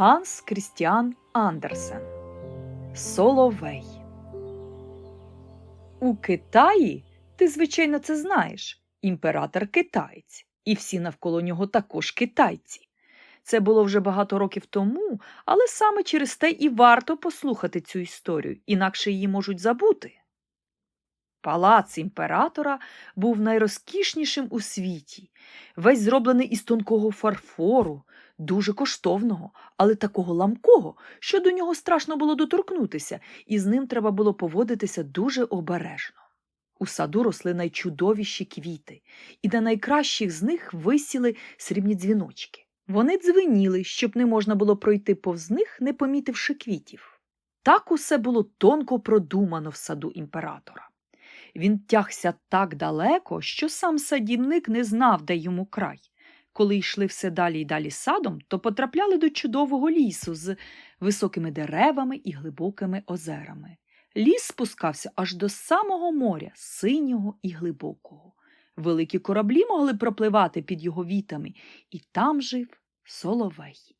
Ганс Крістіан Андерсен Соловей. У Китаї, ти, звичайно, це знаєш, імператор китаєць, і всі навколо нього також китайці. Це було вже багато років тому, але саме через те і варто послухати цю історію, інакше її можуть забути. Палац імператора був найрозкішнішим у світі, весь зроблений із тонкого фарфору, дуже коштовного, але такого ламкого, що до нього страшно було доторкнутися, і з ним треба було поводитися дуже обережно. У саду росли найчудовіші квіти, і на найкращих з них висіли срібні дзвіночки. Вони дзвеніли, щоб не можна було пройти повз них, не помітивши квітів. Так усе було тонко продумано в саду імператора. Він тягся так далеко, що сам садівник не знав, де йому край. Коли йшли все далі й далі садом, то потрапляли до чудового лісу з високими деревами і глибокими озерами. Ліс спускався аж до самого моря, синього і глибокого. Великі кораблі могли пропливати під його вітами, і там жив соловей.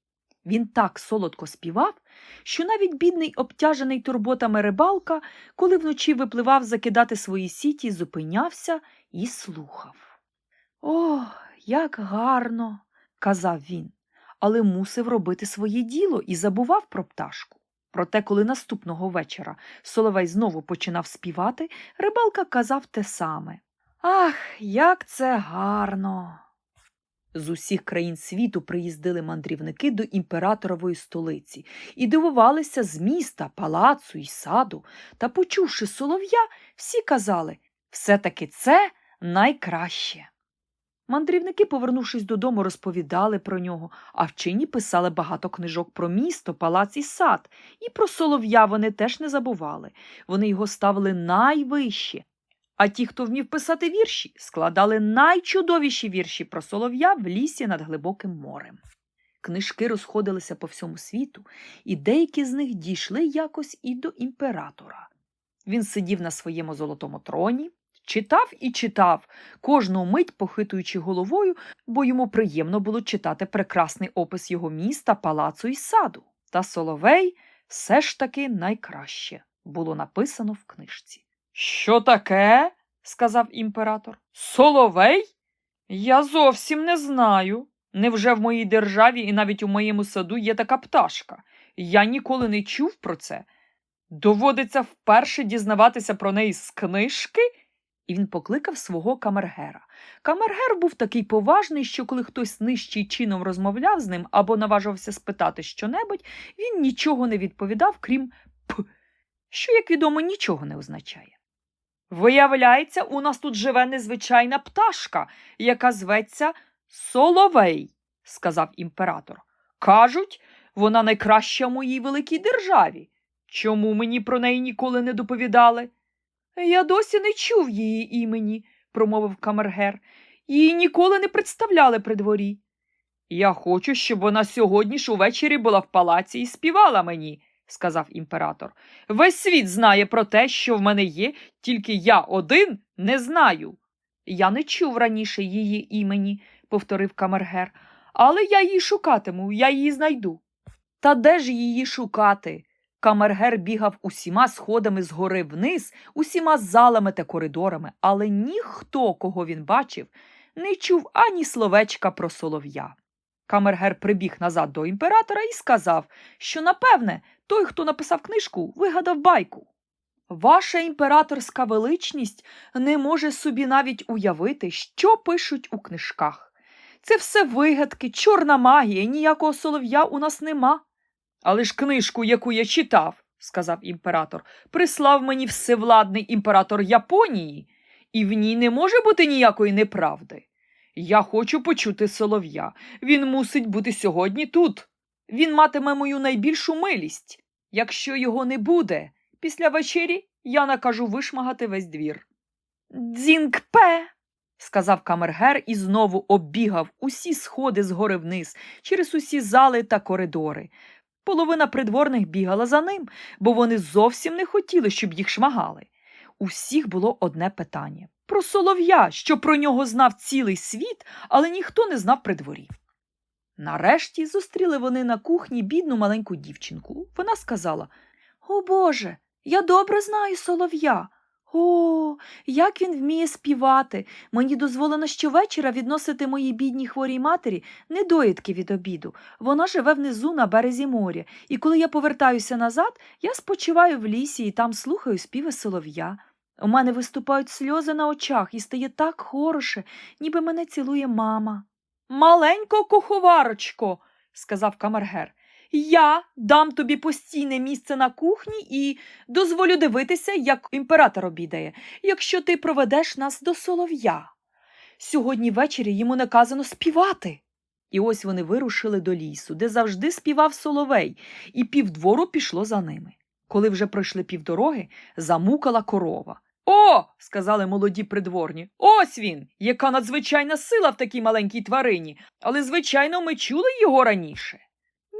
Він так солодко співав, що навіть бідний обтяжений турботами рибалка, коли вночі випливав закидати свої сіті, зупинявся і слухав. О, як гарно, казав він, але мусив робити своє діло і забував про пташку. Проте, коли наступного вечора Соловей знову починав співати, рибалка казав те саме. Ах, як це гарно! З усіх країн світу приїздили мандрівники до імператорової столиці і дивувалися з міста, палацу й саду. Та, почувши солов'я, всі казали все-таки це найкраще. Мандрівники, повернувшись додому, розповідали про нього, а вчені писали багато книжок про місто, палац і сад, і про солов'я вони теж не забували. Вони його ставили найвище. А ті, хто вмів писати вірші, складали найчудовіші вірші про солов'я в лісі над глибоким морем. Книжки розходилися по всьому світу, і деякі з них дійшли якось і до імператора. Він сидів на своєму золотому троні, читав і читав, кожну мить похитуючи головою, бо йому приємно було читати прекрасний опис його міста, палацу і саду. Та Соловей все ж таки найкраще було написано в книжці. Що таке? сказав імператор. Соловей? Я зовсім не знаю. Невже в моїй державі і навіть у моєму саду є така пташка? Я ніколи не чув про це. Доводиться вперше дізнаватися про неї з книжки? І він покликав свого камергера. Камергер був такий поважний, що коли хтось нижчий чином розмовляв з ним або наважувався спитати щонебудь, він нічого не відповідав, крім п, що, як відомо, нічого не означає. Виявляється, у нас тут живе незвичайна пташка, яка зветься Соловей, сказав імператор. Кажуть, вона найкраща в моїй великій державі. Чому мені про неї ніколи не доповідали? Я досі не чув її імені, промовив камергер. Її ніколи не представляли при дворі. Я хочу, щоб вона сьогодні ж увечері була в палаці і співала мені, сказав імператор. Весь світ знає про те, що в мене є, тільки я один не знаю. Я не чув раніше її імені, повторив камергер, але я її шукатиму, я її знайду. Та де ж її шукати? Камергер бігав усіма сходами згори вниз, усіма залами та коридорами, але ніхто, кого він бачив, не чув ані словечка про солов'я. Камергер прибіг назад до імператора і сказав, що, напевне, той, хто написав книжку, вигадав байку. Ваша імператорська величність не може собі навіть уявити, що пишуть у книжках. Це все вигадки, чорна магія, ніякого солов'я у нас нема. Але ж книжку, яку я читав, сказав імператор, прислав мені всевладний імператор Японії, і в ній не може бути ніякої неправди. Я хочу почути солов'я. Він мусить бути сьогодні тут. Він матиме мою найбільшу милість. Якщо його не буде, після вечері я накажу вишмагати весь двір. Дзінкпе, сказав камергер і знову оббігав усі сходи згори вниз, через усі зали та коридори. Половина придворних бігала за ним, бо вони зовсім не хотіли, щоб їх шмагали. Усіх було одне питання про солов'я, що про нього знав цілий світ, але ніхто не знав при дворі. Нарешті зустріли вони на кухні бідну маленьку дівчинку. Вона сказала О Боже, я добре знаю солов'я. О, як він вміє співати. Мені дозволено щовечора відносити моїй бідній хворій матері недоїдки від обіду. Вона живе внизу на березі моря, і коли я повертаюся назад, я спочиваю в лісі і там слухаю співи солов'я. У мене виступають сльози на очах і стає так хороше, ніби мене цілує мама. Маленько куховарочко, сказав камергер. Я дам тобі постійне місце на кухні і дозволю дивитися, як імператор обідає, якщо ти проведеш нас до солов'я. Сьогодні ввечері йому наказано співати. І ось вони вирушили до лісу, де завжди співав соловей, і півдвору пішло за ними. Коли вже пройшли півдороги, замукала корова. О, сказали молоді придворні. Ось він, яка надзвичайна сила в такій маленькій тварині, але, звичайно, ми чули його раніше.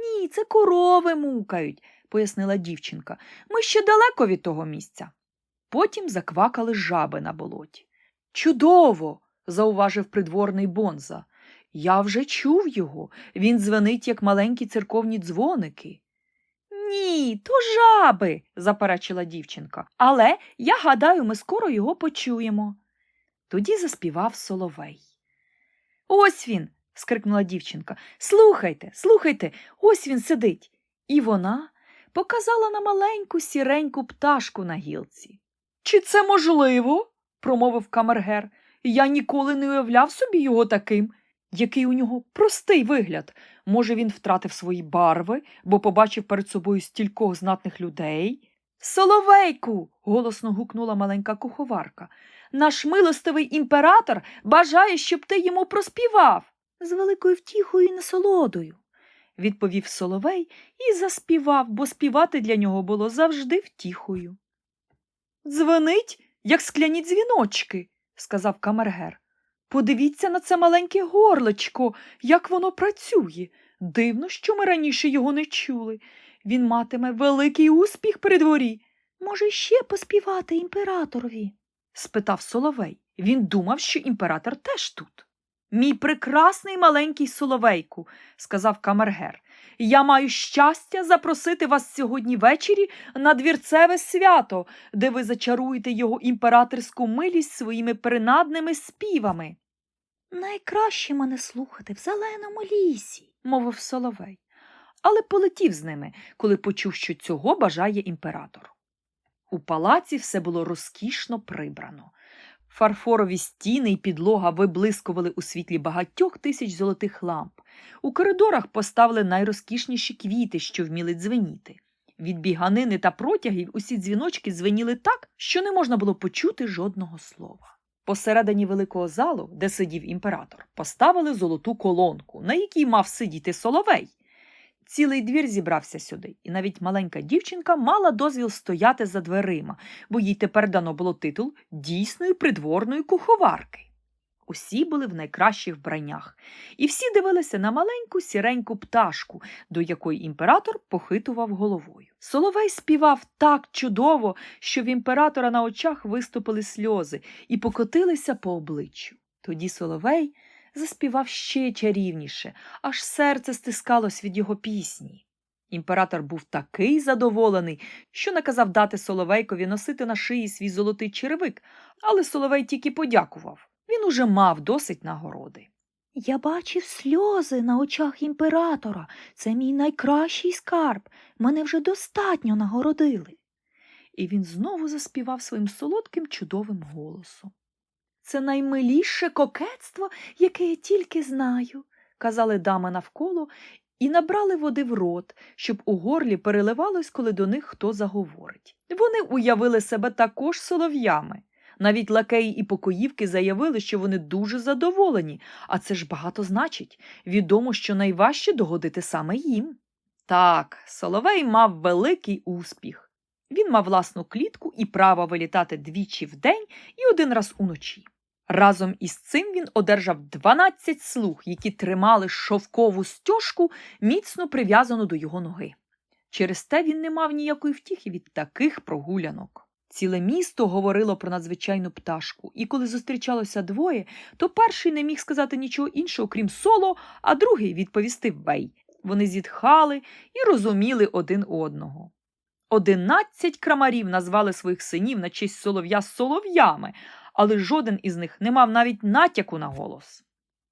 Ні, це корови мукають, пояснила дівчинка. Ми ще далеко від того місця. Потім заквакали жаби на болоті. Чудово, зауважив придворний Бонза. Я вже чув його. Він дзвенить, як маленькі церковні дзвоники. Ні, то жаби, заперечила дівчинка. Але я гадаю, ми скоро його почуємо. Тоді заспівав соловей. Ось він. Скрикнула дівчинка. Слухайте, слухайте, ось він сидить. І вона показала на маленьку сіреньку пташку на гілці. Чи це можливо? промовив камергер. Я ніколи не уявляв собі його таким. Який у нього простий вигляд. Може, він втратив свої барви, бо побачив перед собою стількох знатних людей. Соловейку. голосно гукнула маленька куховарка. Наш милостивий імператор бажає, щоб ти йому проспівав. З великою втіхою і насолодою, відповів Соловей і заспівав, бо співати для нього було завжди втіхою. Дзвенить, як скляні дзвіночки, сказав камергер. Подивіться на це маленьке горлечко, як воно працює. Дивно, що ми раніше його не чули. Він матиме великий успіх при дворі. Може, ще поспівати імператорові? спитав Соловей. Він думав, що імператор теж тут. Мій прекрасний маленький соловейку, сказав камергер. Я маю щастя запросити вас сьогодні ввечері на двірцеве свято, де ви зачаруєте його імператорську милість своїми принадними співами. Найкраще мене слухати в зеленому лісі, мовив соловей, але полетів з ними, коли почув, що цього бажає імператор. У палаці все було розкішно прибрано. Фарфорові стіни і підлога виблискували у світлі багатьох тисяч золотих ламп. У коридорах поставили найрозкішніші квіти, що вміли дзвеніти. Від біганини та протягів усі дзвіночки дзвеніли так, що не можна було почути жодного слова. Посередині великого залу, де сидів імператор, поставили золоту колонку, на якій мав сидіти соловей. Цілий двір зібрався сюди, і навіть маленька дівчинка мала дозвіл стояти за дверима, бо їй тепер дано було титул дійсної придворної куховарки. Усі були в найкращих вбраннях, і всі дивилися на маленьку сіреньку пташку, до якої імператор похитував головою. Соловей співав так чудово, що в імператора на очах виступили сльози і покотилися по обличчю. Тоді Соловей заспівав ще чарівніше, аж серце стискалось від його пісні. Імператор був такий задоволений, що наказав дати Соловейкові носити на шиї свій золотий черевик, але Соловей тільки подякував. Він уже мав досить нагороди. Я бачив сльози на очах імператора. Це мій найкращий скарб. Мене вже достатньо нагородили. І він знову заспівав своїм солодким чудовим голосом. Це наймиліше кокетство, яке я тільки знаю, казали дами навколо і набрали води в рот, щоб у горлі переливалось, коли до них хто заговорить. Вони уявили себе також солов'ями. Навіть лакеї і покоївки заявили, що вони дуже задоволені, а це ж багато значить. Відомо, що найважче догодити саме їм. Так, Соловей мав великий успіх. Він мав власну клітку і право вилітати двічі в день і один раз уночі. Разом із цим він одержав 12 слуг, які тримали шовкову стяжку, міцно прив'язану до його ноги. Через те він не мав ніякої втіхи від таких прогулянок. Ціле місто говорило про надзвичайну пташку, і коли зустрічалося двоє, то перший не міг сказати нічого іншого, крім соло, а другий відповісти бей. Вони зітхали і розуміли один одного. Одинадцять крамарів назвали своїх синів на честь солов'я солов'ями, але жоден із них не мав навіть натяку на голос.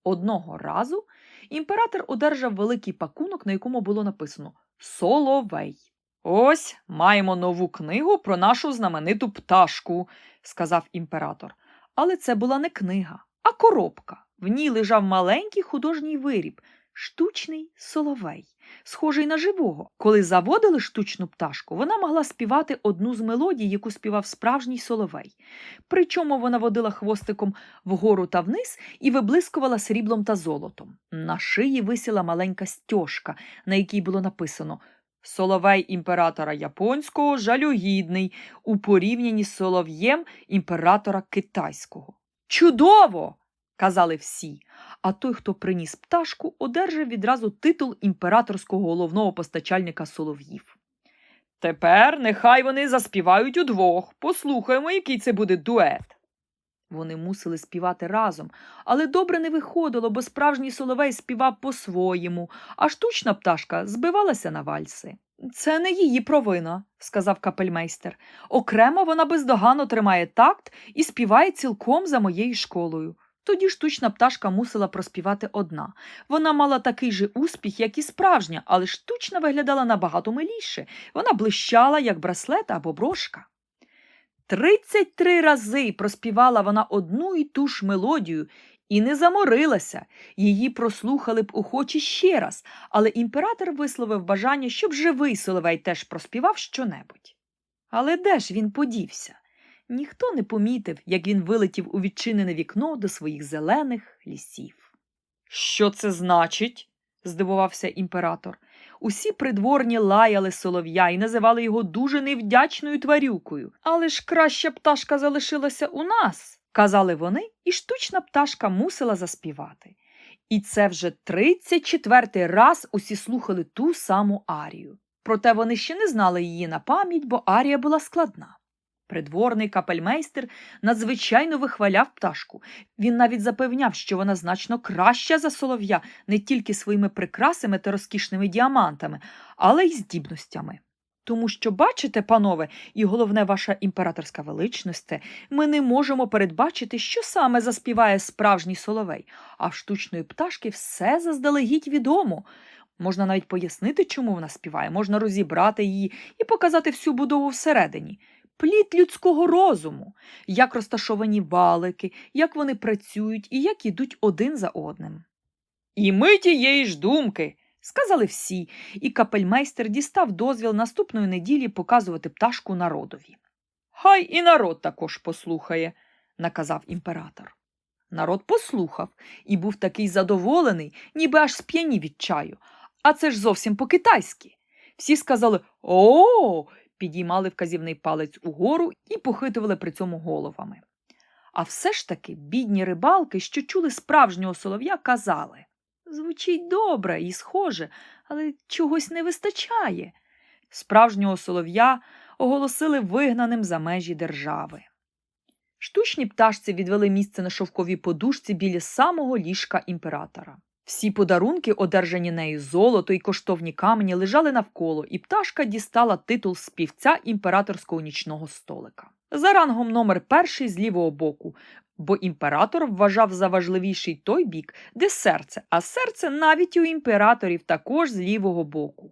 Одного разу імператор одержав великий пакунок, на якому було написано Соловей. Ось маємо нову книгу про нашу знамениту пташку, сказав імператор. Але це була не книга, а коробка. В ній лежав маленький художній виріб, штучний соловей, схожий на живого. Коли заводили штучну пташку, вона могла співати одну з мелодій, яку співав справжній соловей. Причому вона водила хвостиком вгору та вниз і виблискувала сріблом та золотом. На шиї висіла маленька стяжка, на якій було написано Соловей імператора японського жалюгідний у порівнянні з солов'єм імператора китайського. Чудово! Казали всі. А той, хто приніс пташку, одержав відразу титул імператорського головного постачальника солов'їв. Тепер нехай вони заспівають удвох. Послухаємо, який це буде дует. Вони мусили співати разом, але добре не виходило, бо справжній соловей співав по-своєму, а штучна пташка збивалася на вальси. Це не її провина, сказав капельмейстер. Окремо вона бездоганно тримає такт і співає цілком за моєю школою. Тоді штучна пташка мусила проспівати одна. Вона мала такий же успіх, як і справжня, але штучна виглядала набагато миліше. Вона блищала, як браслет або брошка. Тридцять три рази проспівала вона одну і ту ж мелодію і не заморилася. Її прослухали б охочі ще раз, але імператор висловив бажання, щоб живий Соловей теж проспівав щонебудь. Але де ж він подівся? Ніхто не помітив, як він вилетів у відчинене вікно до своїх зелених лісів. Що це значить? здивувався імператор. Усі придворні лаяли солов'я і називали його дуже невдячною тварюкою. Але ж краща пташка залишилася у нас, казали вони, і штучна пташка мусила заспівати. І це вже 34-й раз усі слухали ту саму арію. Проте вони ще не знали її на пам'ять, бо арія була складна. Придворний капельмейстер надзвичайно вихваляв пташку. Він навіть запевняв, що вона значно краща за солов'я не тільки своїми прикрасами та розкішними діамантами, але й здібностями. Тому що, бачите, панове, і головне ваша імператорська величність, ми не можемо передбачити, що саме заспіває справжній соловей, а в штучної пташки все заздалегідь відомо. Можна навіть пояснити, чому вона співає, можна розібрати її і показати всю будову всередині плід людського розуму, як розташовані балики, як вони працюють і як ідуть один за одним. І ми тієї ж думки, сказали всі, і капельмейстер дістав дозвіл наступної неділі показувати пташку народові. Хай і народ також послухає, наказав імператор. Народ послухав і був такий задоволений, ніби аж сп'янів від чаю. А це ж зовсім по-китайськи. Всі сказали О, підіймали вказівний палець угору і похитували при цьому головами. А все ж таки бідні рибалки, що чули справжнього солов'я, казали звучить добре і схоже, але чогось не вистачає. Справжнього солов'я оголосили вигнаним за межі держави. Штучні пташці відвели місце на шовковій подушці біля самого ліжка імператора. Всі подарунки, одержані нею золото і коштовні камені, лежали навколо, і пташка дістала титул співця імператорського нічного столика. За рангом номер перший з лівого боку, бо імператор вважав за важливіший той бік, де серце, а серце навіть у імператорів також з лівого боку.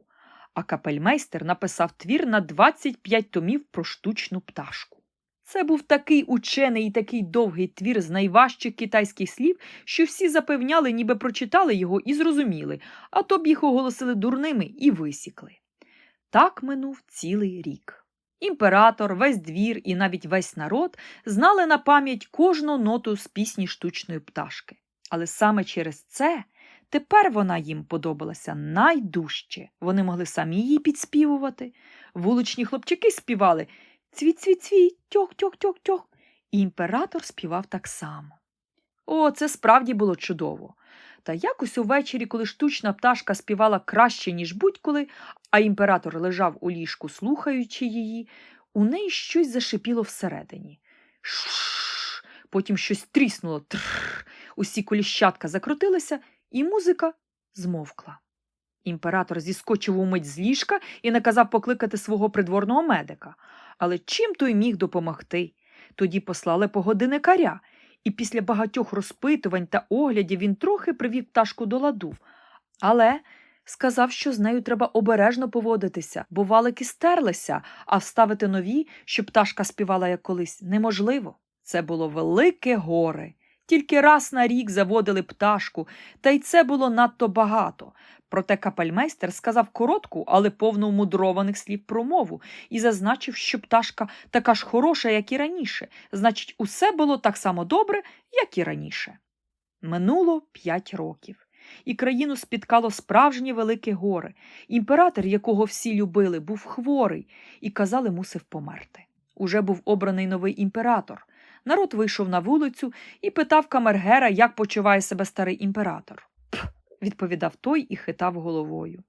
А капельмейстер написав твір на 25 томів про штучну пташку. Це був такий учений і такий довгий твір з найважчих китайських слів, що всі запевняли, ніби прочитали його і зрозуміли, а то б їх оголосили дурними і висікли. Так минув цілий рік. Імператор, весь двір і навіть весь народ знали на пам'ять кожну ноту з пісні штучної пташки. Але саме через це тепер вона їм подобалася найдужче. Вони могли самі її підспівувати. Вуличні хлопчики співали цвіт-цвіт-цвіт, тьох-тьох-тьох-тьох. І імператор співав так само. О, це справді було чудово. Та якось увечері, коли штучна пташка співала краще, ніж будь-коли, а імператор лежав у ліжку, слухаючи її, у неї щось зашипіло всередині. Шш, потім щось тріснуло. Тррр. Усі коліщатка закрутилися, і музика змовкла. Імператор зіскочив умить з ліжка і наказав покликати свого придворного медика. Але чим той міг допомогти? Тоді послали погодинникаря, і після багатьох розпитувань та оглядів він трохи привів пташку до ладу. Але сказав, що з нею треба обережно поводитися, бо валики стерлися, а вставити нові, щоб пташка співала як колись, неможливо. Це було велике горе. Тільки раз на рік заводили пташку, та й це було надто багато. Проте капельмейстер сказав коротку, але повну мудрованих слів промову і зазначив, що пташка така ж хороша, як і раніше, значить, усе було так само добре, як і раніше. Минуло п'ять років, і країну спіткало справжнє велике горе. Імператор, якого всі любили, був хворий і, казали, мусив померти. Уже був обраний новий імператор. Народ вийшов на вулицю і питав камергера, як почуває себе старий імператор. Пф, відповідав той і хитав головою.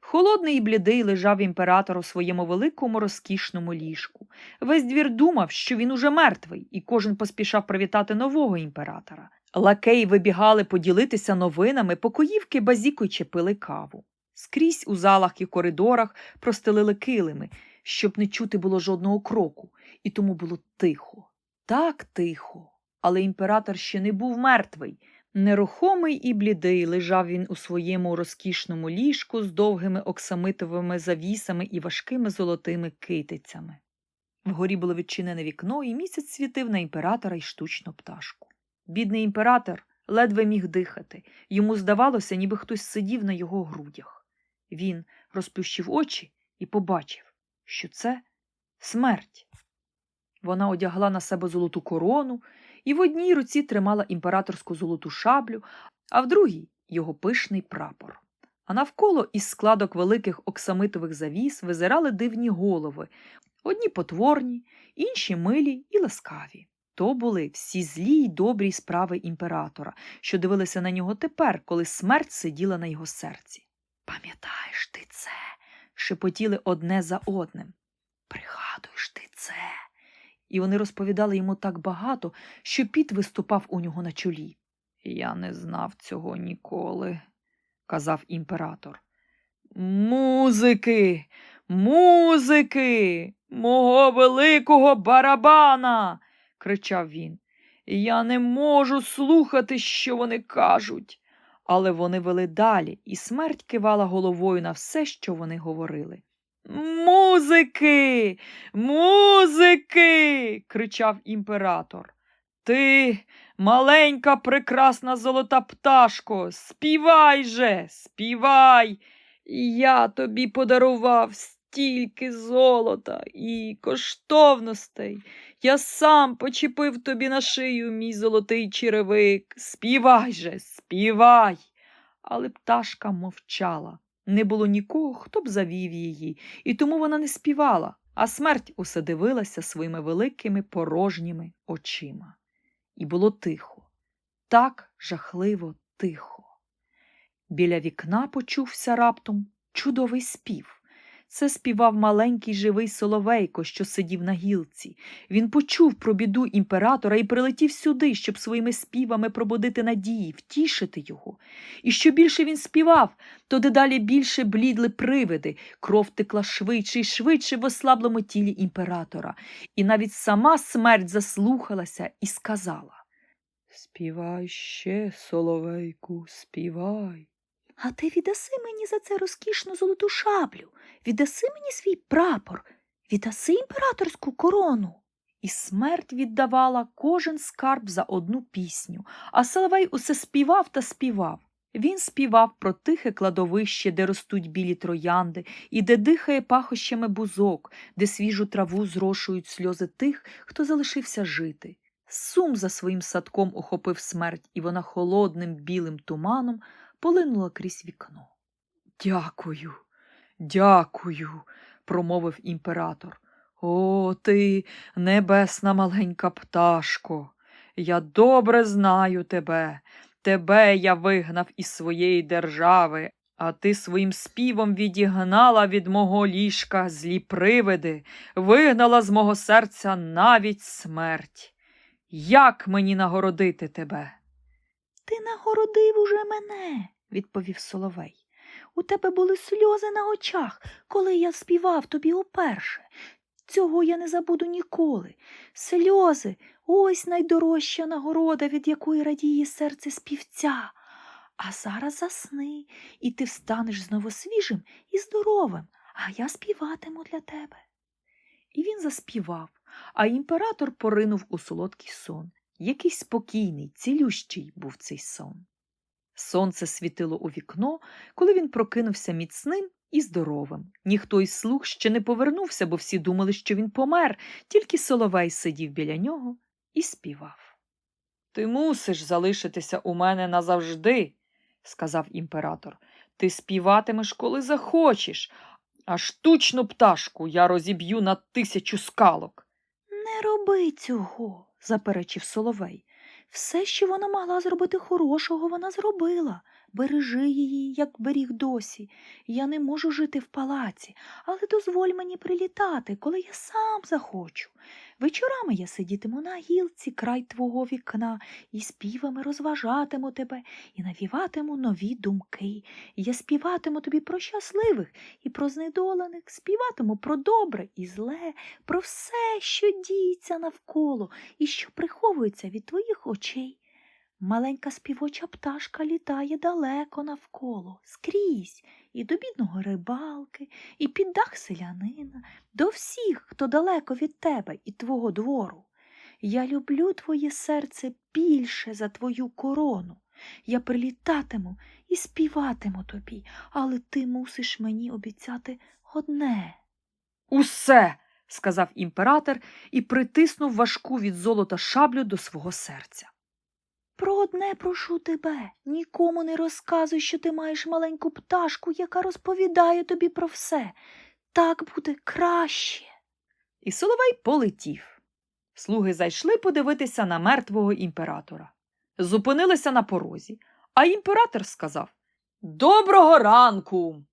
Холодний і блідий лежав імператор у своєму великому розкішному ліжку. Весь двір думав, що він уже мертвий, і кожен поспішав привітати нового імператора. Лакеї вибігали поділитися новинами, покоївки базікуючи пили каву. Скрізь у залах і коридорах простелили килими, щоб не чути було жодного кроку, і тому було тихо. Так тихо. Але імператор ще не був мертвий. Нерухомий і блідий лежав він у своєму розкішному ліжку з довгими оксамитовими завісами і важкими золотими китицями. Вгорі було відчинене вікно, і місяць світив на імператора й штучну пташку. Бідний імператор ледве міг дихати. Йому здавалося, ніби хтось сидів на його грудях. Він розплющив очі і побачив, що це смерть. Вона одягла на себе золоту корону і в одній руці тримала імператорську золоту шаблю, а в другій його пишний прапор. А навколо із складок великих оксамитових завіс визирали дивні голови, одні потворні, інші милі і ласкаві. То були всі злі й добрі справи імператора, що дивилися на нього тепер, коли смерть сиділа на його серці. Пам'ятаєш ти це? шепотіли одне за одним. Пригадуєш ти це? І вони розповідали йому так багато, що піт виступав у нього на чолі. Я не знав цього ніколи, казав імператор. Музики, музики, мого великого барабана. кричав він. Я не можу слухати, що вони кажуть. Але вони вели далі, і смерть кивала головою на все, що вони говорили. Музики, музики. кричав імператор. Ти, маленька, прекрасна золота пташко, співай же, співай. Я тобі подарував стільки золота і коштовностей. Я сам почепив тобі на шию мій золотий черевик. Співай же, співай. Але пташка мовчала. Не було нікого, хто б завів її, і тому вона не співала, а смерть усе дивилася своїми великими порожніми очима. І було тихо, так жахливо тихо. Біля вікна почувся раптом чудовий спів. Це співав маленький живий соловейко, що сидів на гілці. Він почув про біду імператора і прилетів сюди, щоб своїми співами пробудити надії, втішити його. І що більше він співав, то дедалі більше блідли привиди, кров текла швидше і швидше в ослаблому тілі імператора. І навіть сама смерть заслухалася і сказала Співай ще, соловейку, співай. А ти віддаси мені за це розкішну золоту шаблю, віддаси мені свій прапор, віддаси імператорську корону. І смерть віддавала кожен скарб за одну пісню, а Соловей усе співав та співав. Він співав про тихе кладовище, де ростуть білі троянди, і де дихає пахощами бузок, де свіжу траву зрошують сльози тих, хто залишився жити. Сум за своїм садком охопив смерть, і вона холодним білим туманом полинула крізь вікно. Дякую, дякую, промовив імператор. О, ти, небесна маленька пташко, я добре знаю тебе. Тебе я вигнав із своєї держави, А ти своїм співом відігнала від мого ліжка злі привиди, вигнала з мого серця навіть смерть. Як мені нагородити тебе? Ти нагородив уже мене, відповів Соловей. У тебе були сльози на очах, коли я співав тобі уперше. Цього я не забуду ніколи. Сльози ось найдорожча нагорода, від якої радіє серце співця. А зараз засни, і ти встанеш знову свіжим і здоровим, а я співатиму для тебе. І він заспівав, а імператор поринув у солодкий сон. Який спокійний, цілющий був цей сон. Сонце світило у вікно, коли він прокинувся міцним і здоровим. Ніхто із слуг ще не повернувся, бо всі думали, що він помер, тільки соловей сидів біля нього і співав. Ти мусиш залишитися у мене назавжди, сказав імператор. Ти співатимеш, коли захочеш, а штучну пташку я розіб'ю на тисячу скалок. Не роби цього, заперечив Соловей. Все, що вона могла зробити хорошого, вона зробила. Бережи її, як беріг досі. Я не можу жити в палаці, але дозволь мені прилітати, коли я сам захочу. Вечорами я сидітиму на гілці край твого вікна і співами розважатиму тебе і навіватиму нові думки. Я співатиму тобі про щасливих і про знедолених, співатиму про добре і зле, про все, що діється навколо і що приховується від твоїх очей. Маленька співоча пташка літає далеко навколо, скрізь, і до бідного рибалки, і під дах селянина, до всіх, хто далеко від тебе і твого двору. Я люблю твоє серце більше за твою корону. Я прилітатиму і співатиму тобі, але ти мусиш мені обіцяти одне. Усе, сказав імператор і притиснув важку від золота шаблю до свого серця. Про одне прошу тебе, нікому не розказуй, що ти маєш маленьку пташку, яка розповідає тобі про все. Так буде краще. І Соловей полетів. Слуги зайшли подивитися на мертвого імператора. Зупинилися на порозі, а імператор сказав Доброго ранку.